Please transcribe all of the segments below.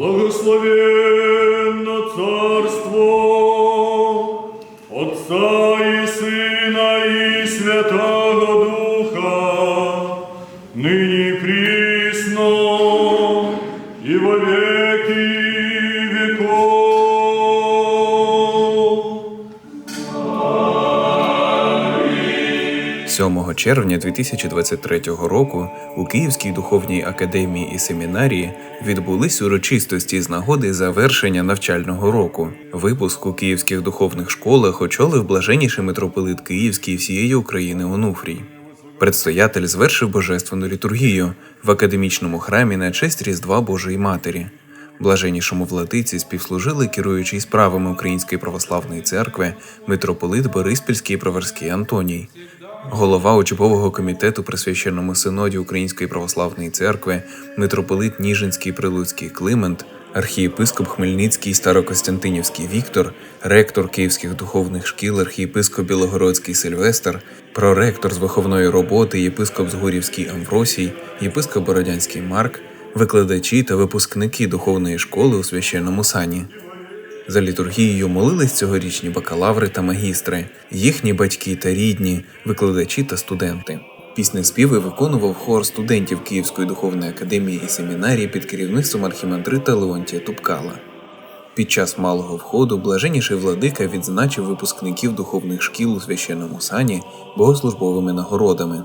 Благословенно Царь. 7 червня 2023 року у Київській духовній академії і семінарії відбулись урочистості з нагоди завершення навчального року. Випуск у київських духовних школах очолив блаженніший митрополит Київський всієї України Онуфрій. Предстоятель звершив божественну літургію в академічному храмі на честь Різдва Божої Матері. Блаженнішому владиці співслужили керуючий справами Української православної церкви митрополит Бориспільський і Проверський Антоній, голова учбового комітету при священному синоді Української православної церкви, митрополит Ніжинський Прилуцький Климент, архієпископ Хмельницький Старокостянтинівський Віктор, ректор Київських духовних шкіл, архієпископ Білогородський Сильвестр, проректор з виховної роботи, єпископ Згурівський Амвросій, єпископ Бородянський Марк, викладачі та випускники духовної школи у священному сані. За літургією молились цьогорічні бакалаври та магістри, їхні батьки та рідні, викладачі та студенти. Пісні співи виконував хор студентів Київської духовної академії і семінарії під керівництвом архімандрита Леонтія Тупкала. Під час малого входу блаженніший владика відзначив випускників духовних шкіл у священному сані богослужбовими нагородами.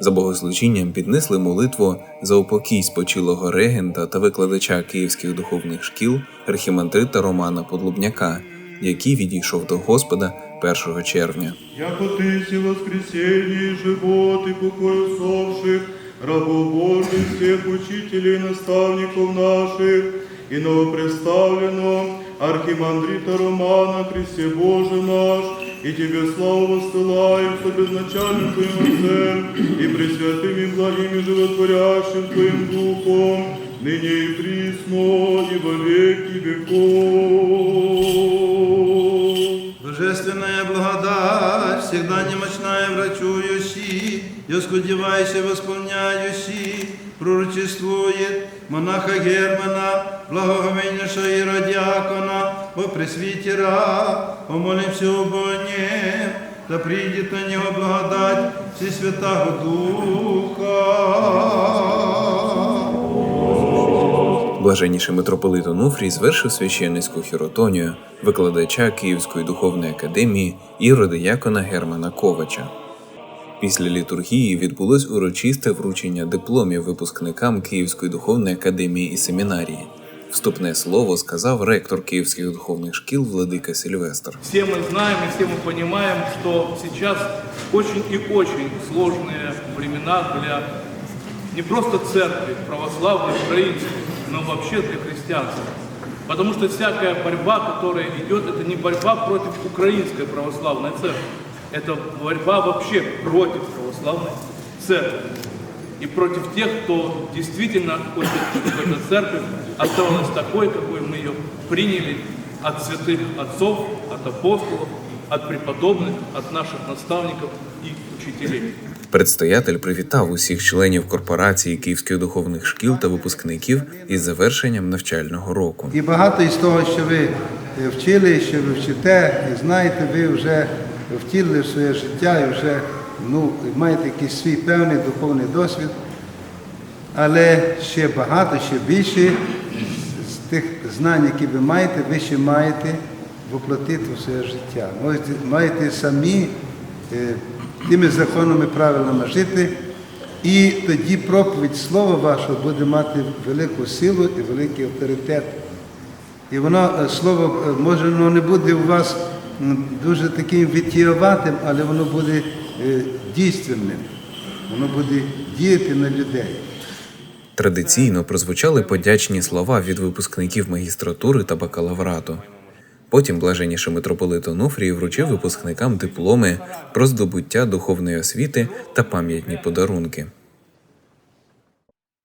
За богослужінням піднесли молитву за упокій спочилого регента та викладача київських духовних шкіл архімандрита Романа Подлубняка, який відійшов до Господа 1 червня. Яко ты си воскресенье и живот и покой усопших, рабов Божьих всех учителей и наставников наших, и новопредставленного архимандрита Романа, Христе Боже наш, и Тебе славу воссылаем с обезначальным Твоим Отцем, и пресвятым и благим и животворящим Твоим Духом, ныне и присно, и во веки веков. Божественная благодать, всегда немощная врачующий, и оскудевайся восполняющий, пророчествует монаха Германа, благоговейнейшего иродиакона, о пресвитера, помолимся об нем, да придет на него благодать Всесвятого Духа. Блаженніший митрополит Онуфрій звершив священницьку хіротонію викладача Київської духовної академії і родиякона Германа Ковача. Після літургії відбулось урочисте вручення дипломів випускникам Київської духовної академії і семінарії. Вступне слово сказав ректор Київських духовних шкіл Владика Сильвестр. Все мы знаем и все мы понимаем, что сейчас очень и очень сложные времена для не просто церкви православной, украинской, но вообще для христианства. Потому что всякая борьба, которая идет, это не борьба против украинской православной церкви. Это борьба вообще против православной церкви. И против тех, кто действительно хочет, чтобы эта церковь оставалась такой, какой мы ее приняли от святых отцов, от апостолов, от преподобных, от наших наставников и учителей. Предстоятель привітав усіх членів корпорації Київських духовних шкіл та випускників із завершенням навчального року. І багато із того, що ви е, вчили, що ви вчите, і знаєте, ви вже втілили в своє життя і вже ну, маєте якийсь свій певний духовний досвід. Але ще багато, ще більше з тих знань, які ви маєте, ви ще маєте воплотити в своє життя. Маєте самі е, тими законами, правилами жити, і тоді проповідь слова вашого буде мати велику силу і великий авторитет. І воно, е, слово, е, може, воно не буде у вас дуже таким витіюватим, але воно буде е, дійственним. Воно буде діяти на людей. Традиційно прозвучали подячні слова від випускників магістратури та бакалаврату. Потім блаженніший митрополит Онуфрій вручив випускникам дипломи про здобуття духовної освіти та пам'ятні подарунки.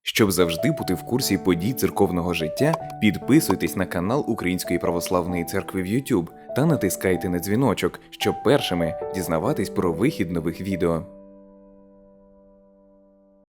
Щоб завжди бути в курсі подій церковного життя, підписуйтесь на канал Української православної церкви в YouTube та натискайте на дзвіночок, щоб першими дізнаватись про вихід нових відео.